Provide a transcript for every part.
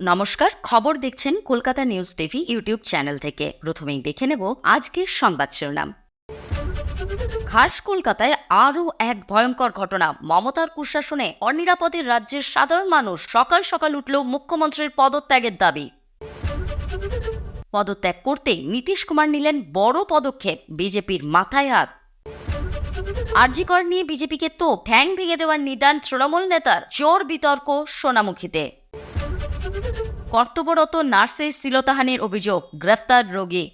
নমস্কার, খবর দেখছেন Kolkata news TV YouTube channel থেকে। প্রথমেই দেখে নেব আজকের সংবাদ শিরোনাম। খাস কলকাতায় আরও এক ভয়ঙ্কর ঘটনা। মমতার কুশাসনে অনিরাপদের রাজ্যের সাধারণ মানুষ সকাল সকাল উঠলেও মুখ্যমন্ত্রীর পদত্যাগের দাবি। পদত্যাগ করতেই নীতিশ কুমার নিলেন বড় পদক্ষেপ, বিজেপির মাথায় হাত। আরজিকর নিয়ে বিজেপিকে তো ঠ্যাং ভেঙে দেওয়ার নিদান তৃণমূল নেতার জোর বিতর্ক সোনামুখীতে। কর্তব্যরত নার্সের শ্লীলতাহানির অভিযোগ, গ্রেফতার রোগী।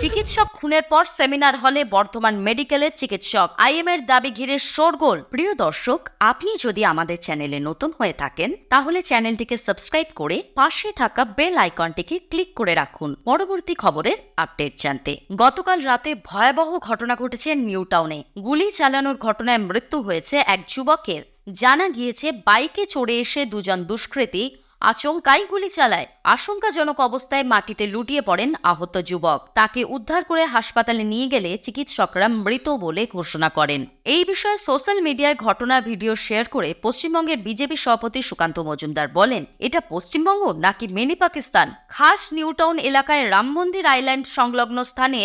চিকিৎসক খুনের পর সেমিনার হলে বর্তমান মেডিকেলের চিকিৎসক। আইএম এর দাবি ঘিরে শোরগোল। প্রিয় দর্শক, আপনি যদি আমাদের চ্যানেলে নতুন হয়ে থাকেন, তাহলে চ্যানেলটিকে সাবস্ক্রাইব করে পাশে থাকা বেল আইকনটিকে ক্লিক করে রাখুন। পরবর্তী খবরের আপডেট জানতে। গতকাল রাতে ভয়াবহ ঘটনা ঘটেছে নিউ টাউনে। গুলি চালানোর ঘটনায় মৃত্যু হয়েছে এক যুবকের। জানা গিয়েছে, বাইকে চড়ে এসে দুজন দুষ্কৃতী আচমকাই গুলি চালায়। আশঙ্কাজনক অবস্থায় মাটিতে লুটিয়ে পড়েন আহত যুবক। তাকে উদ্ধার করে হাসপাতালে নিয়ে গেলে চিকিৎসকরা মৃত বলে ঘোষণা করেন। এই বিষয়ে সোশ্যাল মিডিয়ায় ঘটনার ভিডিও শেয়ার করে পশ্চিমবঙ্গের বিজেপি সভাপতি সুকান্ত মজুমদার বলেন, এটা পশ্চিমবঙ্গ নাকি মিনি পাকিস্তান? খাস নিউটাউন এলাকায় রাম মন্দির আইল্যান্ড সংলগ্ন স্থানে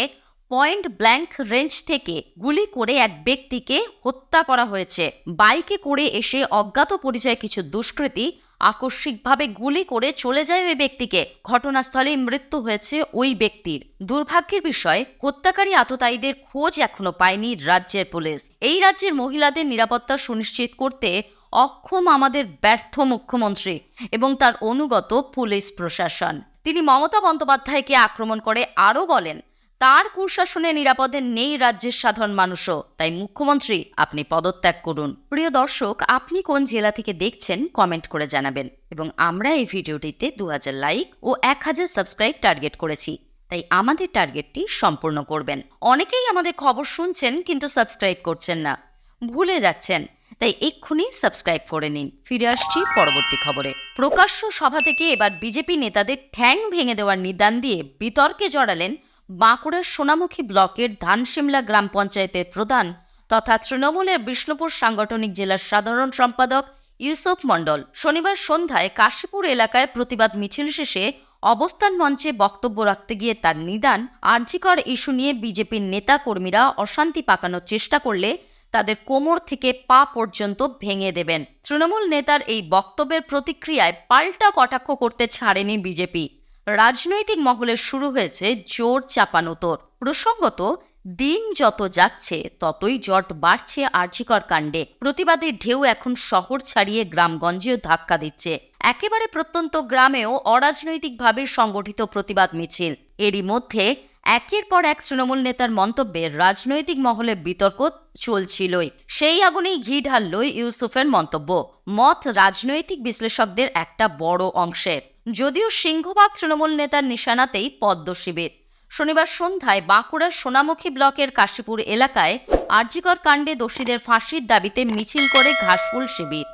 পয়েন্ট ব্ল্যাঙ্ক রেঞ্জ থেকে গুলি করে এক ব্যক্তিকে হত্যা করা হয়েছে। বাইকে করে এসে অজ্ঞাত পরিচয় কিছু দুষ্কৃতী আকস্মিকভাবে গুলি করে চলে যায় ওই ব্যক্তিকে। ঘটনাস্থলে মৃত্যু হয়েছে ওই ব্যক্তির। দুর্ভাগ্যের বিষয়, হত্যাকারী আততায়ীদের খোঁজ এখনও পায়নি রাজ্যের পুলিশ। এই রাজ্যের মহিলাদের নিরাপত্তা সুনিশ্চিত করতে অক্ষম আমাদের ব্যর্থ মুখ্যমন্ত্রী এবং তার অনুগত পুলিশ প্রশাসন। তিনি মমতা বন্দ্যোপাধ্যায়কে আক্রমণ করে আরও বলেন তার কুশাসনে নিরাপদে নেই রাজ্যের সাধারণ মানুষও, তাই মুখ্যমন্ত্রী আপনি পদত্যাগ করুন। প্রিয় দর্শক, আপনি কোন জেলা থেকে দেখছেন, কমেন্ট করে জানাবেন। এবং আমরা এই ভিডিওটিতে দু হাজার লাইক ও এক হাজার সাবস্ক্রাইব টার্গেট করেছি, তাই আমাদের টার্গেটটি সম্পূর্ণ করবেন। অনেকেই আমাদের খবর শুনছেন, কিন্তু সাবস্ক্রাইব করছেন না। ভুলে যাচ্ছেন, তাই এক্ষুনি সাবস্ক্রাইব করে নিন। ফিরে আসছি পরবর্তী খবরে। প্রকাশ্য সভা থেকে এবার বিজেপি নেতাদের ঠ্যাং ভেঙে দেওয়ার নিদান দিয়ে বিতর্কে জড়ালেন বাঁকুড়ার সোনামুখী ব্লকের ধানশিমলা গ্রাম পঞ্চায়েতের প্রধান তথা তৃণমূলের বিষ্ণুপুর সাংগঠনিক জেলার সাধারণ সম্পাদক ইউসুফ মণ্ডল শনিবার সন্ধ্যায় কাশীপুর এলাকায় প্রতিবাদ মিছিল শেষে অবস্থান মঞ্চে বক্তব্য রাখতে গিয়ে তার নিদান আর্জিকর ইস্যু নিয়ে বিজেপির নেতা কর্মীরা অশান্তি পাকানোর চেষ্টা করলে তাদের কোমর থেকে পা পর্যন্ত ভেঙে দেবেন। তৃণমূল নেতার এই বক্তব্যের প্রতিক্রিয়ায় পাল্টা কটাক্ষ করতে ছাড়েনি বিজেপি। রাজনৈতিক মহলে শুরু হয়েছে জোর চাপানোতর প্রসঙ্গত, দিন যত যাচ্ছে, ততই জট বাড়ছে আর্জিকর কাণ্ডে। প্রতিবাদের ঢেউ এখন শহর ছাড়িয়ে গ্রামগঞ্জেও ধাক্কা দিচ্ছে। একেবারে প্রত্যন্ত গ্রামেও অরাজনৈতিকভাবে সংগঠিত প্রতিবাদ মিছিল। এরই মধ্যে, একের পর এক তৃণমূল নেতার মন্তব্যে রাজনৈতিক মহলে বিতর্ক চলছিলই। সেই আগুনেই ঘি ঢালল ইউসুফের মন্তব্য। মত রাজনৈতিক বিশ্লেষকদের একটা বড় অংশের। যদিও সিংহভাগ তৃণমূল নেতার নিশানাতেই পদ্ম শিবির। শনিবার সন্ধ্যায় বাঁকুড়ার সোনামুখী ব্লকের কাশীপুর এলাকায় আর্জিকর কাণ্ডে দোষীদের ফাঁসির দাবিতে মিছিল করে ঘাসফুল শিবির।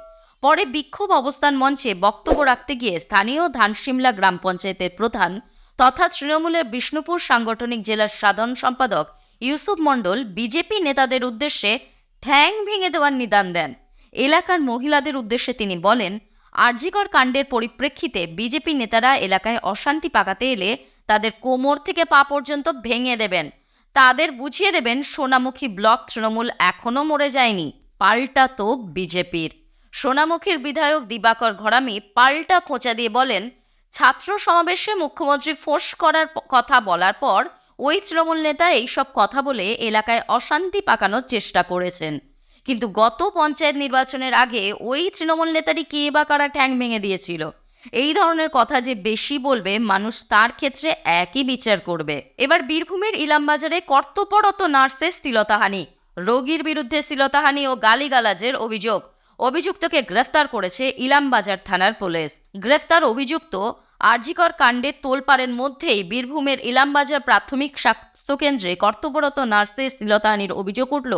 পরে বিক্ষোভ অবস্থান মঞ্চে বক্তব্য রাখতে গিয়ে স্থানীয় ধানসিমলা গ্রাম পঞ্চায়েতের প্রধান তথা তৃণমূলের বিষ্ণুপুর সাংগঠনিক জেলার সাধারণ সম্পাদক ইউসুফ মণ্ডল বিজেপি নেতাদের উদ্দেশ্যে ঠ্যাং ভেঙে দেওয়ার নিদান দেন। এলাকার মহিলাদের উদ্দেশ্যে তিনি বলেন আরজিকর কাণ্ডের পরিপ্রেক্ষিতে বিজেপি নেতারা এলাকায় অশান্তি পাকাতে এলে তাদের কোমর থেকে পা পর্যন্ত ভেঙে দেবেন। তাদের বুঝিয়ে দেবেন, সোনামুখী ব্লক তৃণমূল এখনও মরে যায়নি, পাল্টা তো বিজেপির। সোনামুখীর বিধায়ক দিবাকর ঘরামি পাল্টা খোঁচা দিয়ে বলেন, ছাত্র সমাবেশে মুখ্যমন্ত্রী ফোঁস করার কথা বলার পর ওই তৃণমূল নেতা এইসব কথা বলে এলাকায় অশান্তি পাকানোর চেষ্টা করেছেন। কিন্তু গত পঞ্চায়েত নির্বাচনের আগে ওই তৃণমূল নেতারই কে বা কারা ঠ্যাং ভেঙে দিয়েছিল? এই ধরনের কথা যে বেশি বলবে, মানুষ তার ক্ষেত্রে একই বিচার করবে। এবার বীরভূমের ইলামবাজারে কর্তব্যরত নার্সের স্থিলতাহানি, রোগীর বিরুদ্ধে স্থিলতাহানি ও গালিগালাজের অভিযোগ। অভিযুক্তকে গ্রেফতার করেছে ইলামবাজার থানার পুলিশ। গ্রেফতার অভিযুক্ত আরজিকর কাণ্ডে তোলপাড়ের মধ্যেই বীরভূমের ইলামবাজার প্রাথমিক স্বাস্থ্যকেন্দ্রে কর্তব্যরত নার্সের শ্লীলতাহানির অভিযোগ উঠল।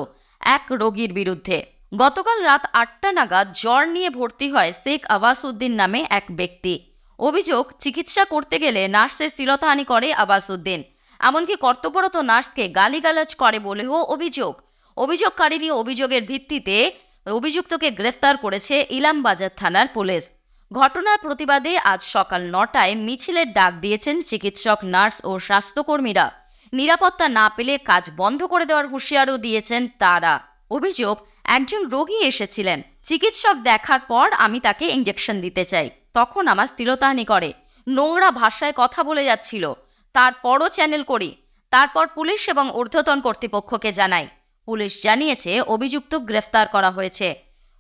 এক রোগীর বিরুদ্ধে। গতকাল রাত আটটা নাগাদ জ্বর নিয়ে ভর্তি হয় শেখ আবাস উদ্দিন নামে এক ব্যক্তি। অভিযোগ, চিকিৎসা করতে গেলে নার্সের শ্লীলতাহানি করে আবাস উদ্দিন এমনকি কর্তব্যরত নার্সকে গালিগালাজ করে বলেও অভিযোগ। অভিযোগকারীর অভিযোগের ভিত্তিতে অভিযুক্তকে গ্রেফতার করেছে ইলামবাজার থানার পুলিশ। ঘটনার প্রতিবাদে আজ সকাল নটায় মিছিলের ডাক দিয়েছেন চিকিৎসক, নার্স ও স্বাস্থ্যকর্মীরা। নিরাপত্তা না পেলে কাজ বন্ধ করে দেওয়ার হুঁশিয়ারও দিয়েছেন তারা। অভিযোগ, একজন রোগী এসেছিলেন। চিকিৎসক দেখার পর আমি তাকে ইঞ্জেকশন দিতে চাই। তখন আমার স্থিরতাহানি করে। নোংরা ভাষায় কথা বলে যাচ্ছিল। তারপরও চ্যানেল করি। তারপর পুলিশ এবং ঊর্ধ্বতন কর্তৃপক্ষকে জানাই। পুলিশ জানিয়েছে, অভিযুক্ত গ্রেফতার করা হয়েছে।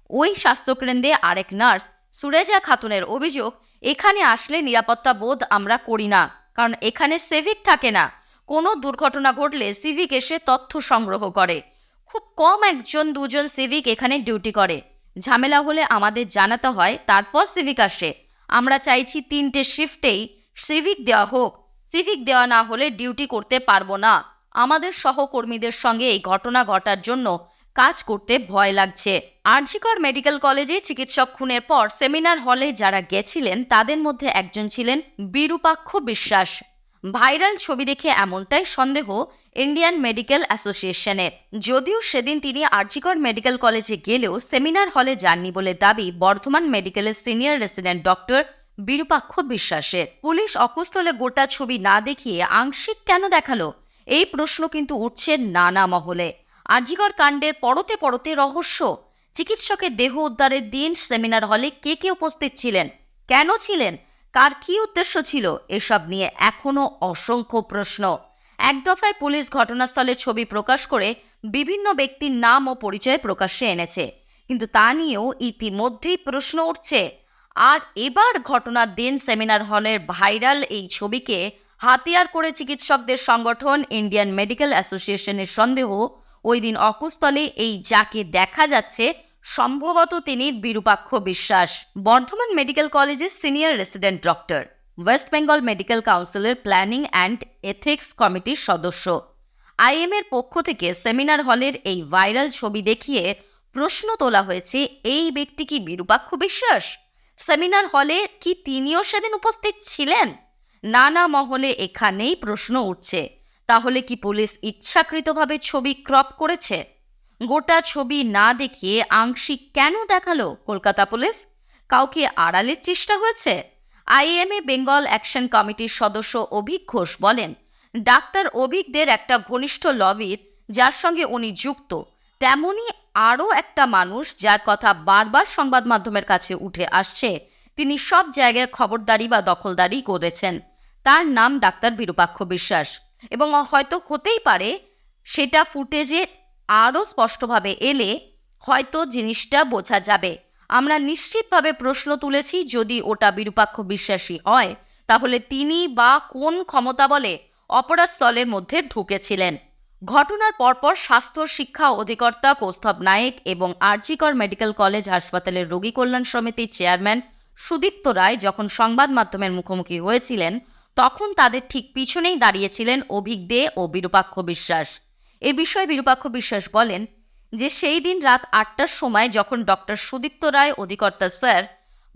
ওই স্বাস্থ্যকেন্দ্রে আরেক নার্স, সুরেজা খাতুনের অভিযোগ, এখানে আসলে নিরাপত্তা বোধ আমরা করি না। কারণ এখানে সেভিক থাকে না। কোনো দুর্ঘটনা ঘটলে সিভিক এসে তথ্য সংগ্রহ করে। খুব কম একজন, দুজন সিভিক এখানে ডিউটি করে। ঝামেলা হলে আমাদের জানাতে হয়, তারপর সিভিক আসে। আমরা চাইছি তিনটে শিফটেই সিভিক দেওয়া হোক। সিভিক দেওয়া না হলে ডিউটি করতে পারব না। আমাদের সহকর্মীদের সঙ্গে এই ঘটনা ঘটার জন্য কাজ করতে ভয় লাগছে। আরজিকর মেডিকেল কলেজে চিকিৎসক খুনের পর সেমিনার হলে যারা গেছিলেন, তাদের মধ্যে একজন ছিলেন বিরূপাক্ষ বিশ্বাস। ভাইরাল ছবি দেখে এমনটাই সন্দেহ ইন্ডিয়ান মেডিকেল অ্যাসোসিয়েশনের যদিও সেদিন তিনি আরজিকর মেডিকেল কলেজে গেলেও সেমিনার হলে যাননি বলে দাবি বর্ধমান মেডিকেলের সিনিয়র রেসিডেন্ট ডক্টর বিরূপাক্ষ বিশ্বাসের। পুলিশ অকুস্থলে গোটা ছবি না দেখিয়ে আংশিক কেন দেখাল? এই প্রশ্ন কিন্তু উঠছে নানা মহলে। আরজিকর কাণ্ডের পরতে পরতে রহস্য? চিকিৎসকের দেহ উদ্ধারের দিন সেমিনার হলে কে কে উপস্থিত ছিলেন? কেন ছিলেন? কার কি উদ্দেশ্য ছিল এসব নিয়ে এখনও অসংখ্য প্রশ্ন। এক দফায় পুলিশ ঘটনাস্থলের ছবি প্রকাশ করে বিভিন্ন ব্যক্তির নাম ও পরিচয় প্রকাশ্যে এনেছে। কিন্তু তা নিয়েও ইতিমধ্যেই প্রশ্ন উঠছে। আর এবার ঘটনার দিন সেমিনার হলের ভাইরাল এই ছবিকে হাতিয়ার করে চিকিৎসকদের সংগঠন ইন্ডিয়ান মেডিকেল অ্যাসোসিয়েশনের সন্দেহ ওই দিন অকুস্থলে এই যাকে দেখা যাচ্ছে সম্ভবত তিনি বিরূপাক্ষ বিশ্বাস। বর্ধমান মেডিকেল কলেজের senior resident doctor. West Bengal medical কাউন্সিলের প্ল্যানিং অ্যান্ড এথিক্স কমিটির সদস্য। আইএম এর পক্ষ থেকে সেমিনার হলের এই ভাইরাল ছবি দেখিয়ে প্রশ্ন তোলা হয়েছে, এই ব্যক্তি কি বিরূপাক্ষ বিশ্বাস? সেমিনার হলে কি তিনিও সেদিন উপস্থিত ছিলেন? নানা মহলে এখানেই প্রশ্ন উঠছে। তাহলে কি পুলিশ ইচ্ছাকৃতভাবে ছবি ক্রপ করেছে? গোটা ছবি না দেখিয়ে আংশিক কেন দেখাল কলকাতা পুলিশ? কাউকে আড়ালের চেষ্টা হয়েছে? আইএমএ বেঙ্গল অ্যাকশন কমিটির সদস্য অভিক ঘোষ বলেন, ডাক্তার অভিকদের একটা ঘনিষ্ঠ লবির, যার সঙ্গে উনি যুক্ত তেমনই আরও একটা মানুষ যার কথা বারবার সংবাদ মাধ্যমের কাছে উঠে আসছে। তিনি সব জায়গায় খবরদারি বা দখলদারি করেছেন। তার নাম ডাক্তার বিরূপাক্ষ বিশ্বাস। এবং হয়তো হতেই পারে সেটা ফুটেজে আরও স্পষ্টভাবে এলে হয়তো জিনিসটা বোঝা যাবে। আমরা নিশ্চিতভাবে প্রশ্ন তুলেছি যদি ওটা বিরূপাক্ষ বিশ্বাসী হয়, তাহলে তিনি বা কোন ক্ষমতা বলে অপরাধস্থলের মধ্যে ঢুকেছিলেন। ঘটনার পরপর স্বাস্থ্য, শিক্ষা, অধিকর্তা কৌস্তভ নায়েক এবং আরজিকর মেডিকেল কলেজ, হাসপাতালের রোগী কল্যাণ সমিতির চেয়ারম্যান সুদীপ্ত রায় যখন সংবাদ মাধ্যমের মুখোমুখি হয়েছিলেন, তখন তাদের ঠিক পিছনেই দাঁড়িয়েছিলেন অভিক দে ও বিরূপাক্ষ বিশ্বাস। এ বিষয়ে বিরূপাক্ষ বিশ্বাস বলেন যে সেই দিন রাত আটটার সময় যখন ডক্টর সুদীপ্ত রায়, অধিকর্তা স্যার,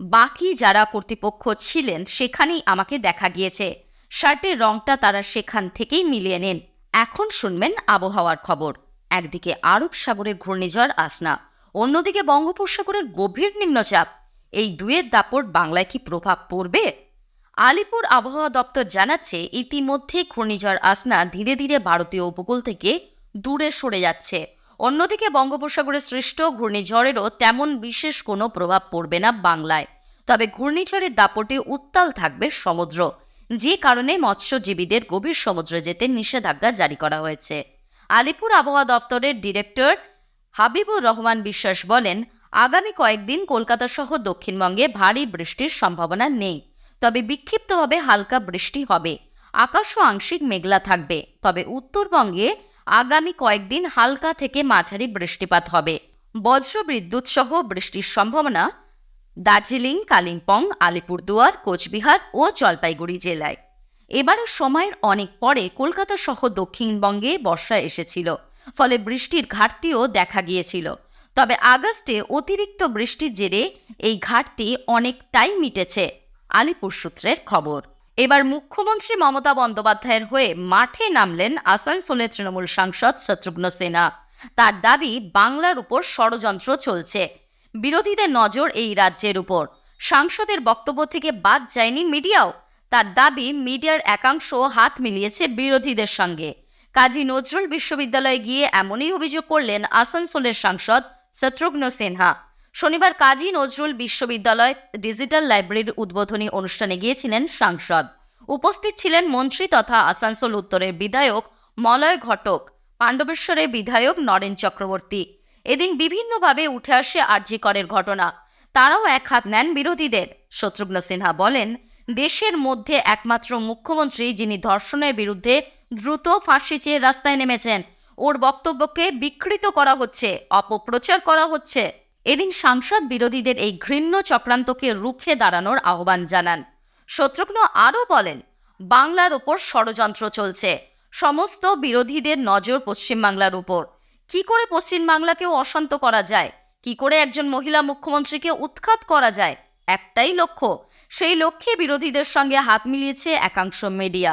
বাকি যারা কর্তৃপক্ষ ছিলেন সেখানেই আমাকে দেখা গিয়েছে। শার্টের রংটা তারা সেখান থেকেই মিলিয়ে নেন। এখন শুনবেন আবহাওয়ার খবর। একদিকে আরব সাগরের ঘূর্ণিঝড় আসনা, অন্যদিকে বঙ্গোপসাগরের গভীর নিম্নচাপ। এই দুয়ের দাপট বাংলায় কি প্রভাব পড়বে? আলিপুর আবহাওয়া দপ্তর জানাচ্ছে, ইতিমধ্যে ঘূর্ণিঝড় আসনা ধীরে ধীরে ভারতীয় উপকূল থেকে দূরে সরে যাচ্ছে। অন্যদিকে বঙ্গোপসাগরে সৃষ্ট ঘূর্ণিঝড়েরও তেমন বিশেষ কোনো প্রভাব পড়বে না বাংলায়। তবে ঘূর্ণিঝড়ের দাপটে উত্তাল থাকবে সমুদ্র, যে কারণে মৎস্যজীবীদের গভীর সমুদ্রে যেতে নিষেধাজ্ঞা জারি করা হয়েছে। আলিপুর আবহাওয়া দপ্তরের ডিরেক্টর হাবিবুর রহমান বিশ্বাস বলেন, আগামী কয়েকদিন কলকাতা সহ দক্ষিণবঙ্গে ভারী বৃষ্টির সম্ভাবনা নেই। তবে বিক্ষিপ্তভাবে হালকা বৃষ্টি হবে। আকাশও আংশিক মেঘলা থাকবে। তবে উত্তরবঙ্গে আগামী কয়েকদিন হালকা থেকে মাঝারি বৃষ্টিপাত হবে। বজ্র বিদ্যুৎ সহ বৃষ্টির সম্ভাবনা দার্জিলিং, কালিম্পং, আলিপুরদুয়ার, কোচবিহার ও জলপাইগুড়ি জেলায়। এবারও সময়ের অনেক পরে কলকাতা সহ দক্ষিণবঙ্গে বর্ষা এসেছিল, ফলে বৃষ্টির ঘাটতিও দেখা গিয়েছিল। তবে আগস্টে অতিরিক্ত বৃষ্টির জেরে এই ঘাটতি অনেকটাই মিটেছে। আলিপুর সূত্রের খবর। এবার মুখ্যমন্ত্রী মমতা বন্দ্যোপাধ্যায়ের হয়ে মাঠে নামলেন আসানসোলের তৃণমূল সাংসদ শত্রুঘ্ন সিনহা তার দাবি, বাংলার উপর ষড়যন্ত্র চলছে। বিরোধীদের নজর এই রাজ্যের উপর। সাংসদের বক্তব্য থেকে বাদ যায়নি মিডিয়াও। তার দাবি, মিডিয়ার একাংশ হাত মিলিয়েছে বিরোধীদের সঙ্গে। কাজী নজরুল বিশ্ববিদ্যালয়ে গিয়ে এমনই অভিযোগ করলেন আসানসোলের সাংসদ শত্রুঘ্ন সিনহা। শনিবার কাজী নজরুল বিশ্ববিদ্যালয় ডিজিটাল লাইব্রেরির উদ্বোধনী অনুষ্ঠানে গিয়েছিলেন সাংসদ। উপস্থিত ছিলেন মন্ত্রী তথা আসানসোল উত্তরের বিধায়ক মলয় ঘটক, পাণ্ডবেশ্বরের বিধায়ক নরেন চক্রবর্তী। এদিন বিভিন্নভাবে উঠে আসে আরজিকরের ঘটনা। তারাও এক হাত নেন বিরোধীদের। শত্রুঘ্ন সিনহা বলেন, দেশের মধ্যে একমাত্র মুখ্যমন্ত্রী যিনি ধর্ষণের বিরুদ্ধে দ্রুত ফাঁসি চেয়ে রাস্তায় নেমেছেন, ওর বক্তব্যকে বিকৃত করা হচ্ছে, অপপ্রচার করা হচ্ছে। এদিন সাংসদ বিরোধীদের এই ঘৃণ্য চক্রান্তকে রুখে দাঁড়ানোর আহ্বান জানান। শত্রুঘ্ন আরও বলেন, বাংলার ওপর ষড়যন্ত্র চলছে। সমস্ত বিরোধীদের নজর পশ্চিমবাংলার উপর। কি করে পশ্চিমবাংলাকেও অশান্ত করা যায়? কি করে একজন মহিলা মুখ্যমন্ত্রীকে উৎখাত করা যায়? একটাই লক্ষ্য, সেই লক্ষ্যে বিরোধীদের সঙ্গে হাত মিলিয়েছে একাংশ মিডিয়া।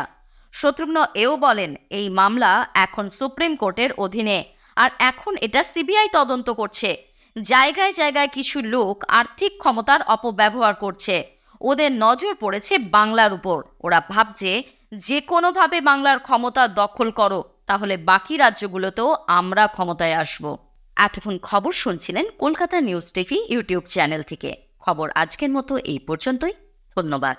শত্রুঘ্ন এও বলেন, এই মামলা এখন সুপ্রিম কোর্টের অধীনে, আর এখন এটা সিবিআই তদন্ত করছে। জায়গায় জায়গায় কিছু লোক আর্থিক ক্ষমতার অপব্যবহার করছে। ওদের নজর পড়েছে বাংলার উপর। ওরা ভাবছে, যে কোনোভাবে বাংলার ক্ষমতা দখল করো, তাহলে বাকি রাজ্যগুলোতেও আমরা ক্ষমতায় আসব। এতক্ষণ খবর শুনছিলেন Kolkata news TV YouTube channel থেকে। খবর আজকের মতো এই পর্যন্তই। ধন্যবাদ।